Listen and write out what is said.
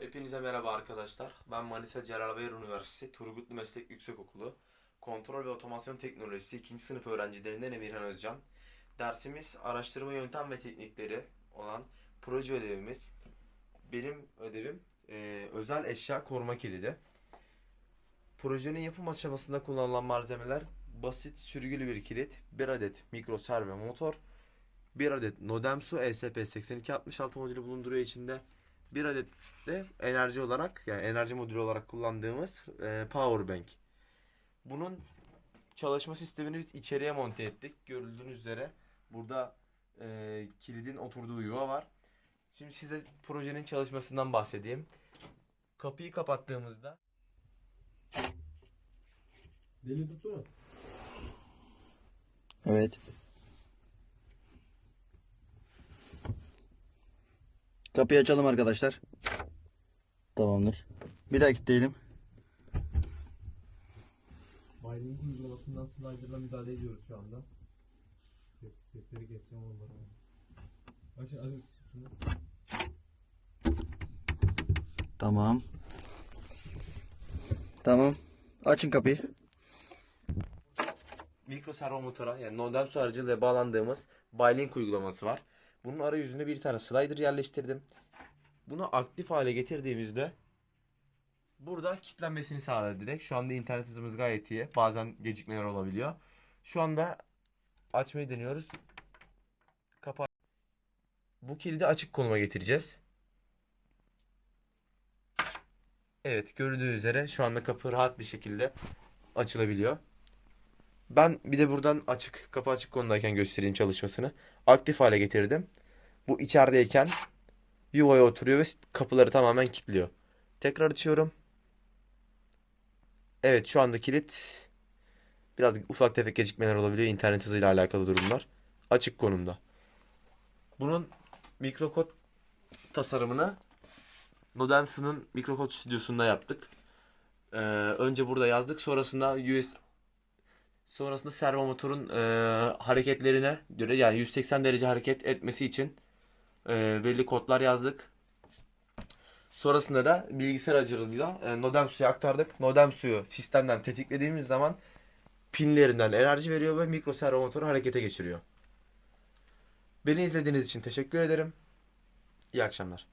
Hepinize merhaba arkadaşlar. Ben Manisa Celal Bayar Üniversitesi Turgutlu Meslek Yüksekokulu Kontrol ve Otomasyon Teknolojisi 2. sınıf öğrencilerinden Emirhan Özcan. Dersimiz araştırma yöntem ve teknikleri olan proje ödevimiz. Benim ödevim eee, özel eşya koruma kilidi. Projenin yapım aşamasında kullanılan malzemeler basit sürgülü bir kilit, bir adet mikro servo motor, bir adet Nodemsu ESP8266 modülü bulunduruyor içinde. Bir adet de enerji olarak yani enerji modülü olarak kullandığımız e, power bank. Bunun çalışma sistemini biz içeriye monte ettik. Görüldüğünüz üzere burada e, kilidin oturduğu yuva var. Şimdi size projenin çalışmasından bahsedeyim. Kapıyı kapattığımızda Deli tuttu mu? Evet. Kapıyı açalım arkadaşlar. Tamamdır. Bir daha kilitleyelim. Binding uygulamasından slider'la müdahale ediyoruz şu anda. Ses, sesleri keseceğim onları. Bak şimdi Aziz tut şunu. Tamam. Tamam. Açın kapıyı. mikro servo motora yani Nodemsu aracılığıyla bağlandığımız Bylink uygulaması var. Bunun arayüzüne bir tane slider yerleştirdim. Bunu aktif hale getirdiğimizde burada kilitlenmesini sağladı direkt. Şu anda internet hızımız gayet iyi. Bazen gecikmeler olabiliyor. Şu anda açmayı deniyoruz. Kapat. Bu kilidi açık konuma getireceğiz. Evet gördüğünüz üzere şu anda kapı rahat bir şekilde açılabiliyor. Ben bir de buradan açık, kapı açık konumdayken göstereyim çalışmasını. Aktif hale getirdim. Bu içerideyken yuvaya oturuyor ve kapıları tamamen kilitliyor. Tekrar açıyorum. Evet şu anda kilit biraz ufak tefek gecikmeler olabiliyor. İnternet hızıyla alakalı durumlar. Açık konumda. Bunun mikrokod tasarımını Nodemsu'nun mikrokod stüdyosunda yaptık. Ee, önce burada yazdık. Sonrasında US Sonrasında servo motorun e, hareketlerine göre yani 180 derece hareket etmesi için e, belli kodlar yazdık. Sonrasında da bilgisayar aracılığıyla e, Nodemsu'ya aktardık. Nodemsu'yu sistemden tetiklediğimiz zaman pinlerinden enerji veriyor ve mikro servo motoru harekete geçiriyor. Beni izlediğiniz için teşekkür ederim. İyi akşamlar.